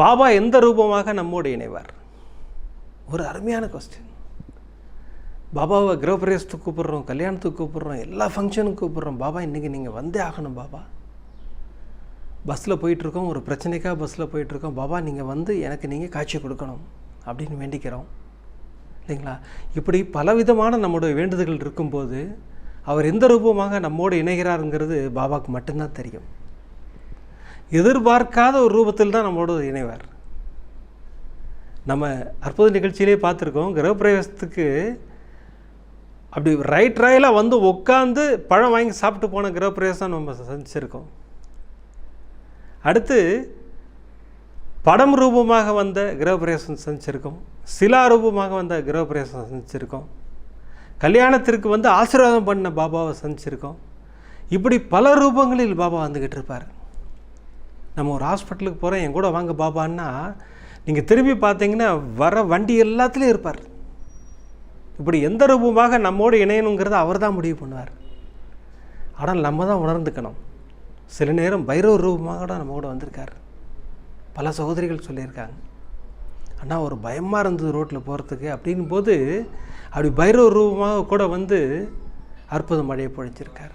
பாபா எந்த ரூபமாக நம்மோடு இணைவார்? ஒரு அருமையான கொஸ்டின் பாபாவை கிரகப்பிரவேசத்துக்கு கூப்பிட்றோம் கல்யாணத்துக்கு கூப்பிட்றோம் எல்லா ஃபங்க்ஷனுக்கும் கூப்பிட்றோம். பாபா இன்றைக்கி நீங்கள் வந்தே ஆகணும் பாபா. பஸ்ஸில் போயிட்டுருக்கோம் ஒரு பிரச்சனைக்காக பஸ்ஸில் போயிட்டுருக்கோம். பாபா நீங்கள் வந்து எனக்கு நீங்கள் காட்சி கொடுக்கணும் அப்படின்னு வேண்டிக்கிறோம். இல்லைங்களா? இப்படி பலவிதமான நம்முடைய வேண்டுதல்கள் இருக்கும்போது அவர் எந்த ரூபமாக நம்மோடு இணைகிறாருங்கிறது பாபாவுக்கு மட்டும்தான் தெரியும். எதிர்பார்க்காத ஒரு ரூபத்தில் தான் நம்மளோட இணைவார். நம்ம அற்புத நிகழ்ச்சியிலே பார்த்துருக்கோம் கிரகப்பிரவேசத்துக்கு அப்படி ரைட் ராயிலாக வந்து உட்காந்து பழம் வாங்கி சாப்பிட்டு போன கிரகப்பிரவேசம் நம்ம சந்திச்சிருக்கோம். அடுத்து படம் ரூபமாக வந்த கிரகப்பிரவேசம் சந்திச்சிருக்கோம் சிலா ரூபமாக வந்த கிரகப்பிரவேசம் சந்திச்சிருக்கோம் கல்யாணத்திற்கு வந்து ஆசீர்வாதம் பண்ண பாபாவை சந்திச்சிருக்கோம். இப்படி பல ரூபங்களில் பாபா வந்துக்கிட்டு இருப்பார். நம்ம ஒரு ஹாஸ்பிட்டலுக்கு போகிறோம் என் கூட வாங்க பாபான்னா நீங்கள் திரும்பி பார்த்தீங்கன்னா வர வண்டி எல்லாத்துலேயும் இருப்பார். இப்படி எந்த ரூபமாக நம்மோடு இணையணுங்கிறத அவர் தான் முடிவு பண்ணுவார். ஆனால் நம்ம தான் உணர்ந்துக்கணும். சில நேரம் பைரவ ரூபமாக கூட நம்ம கூட வந்திருக்கார். பல சகோதரிகள் சொல்லியிருக்காங்க. ஆனால் ஒரு பயமாக இருந்தது ரோட்டில் போகிறதுக்கு அப்படின் போது அப்படி பைரவ ரூபமாக கூட வந்து அற்புத மழையை பொழிச்சிருக்கார்.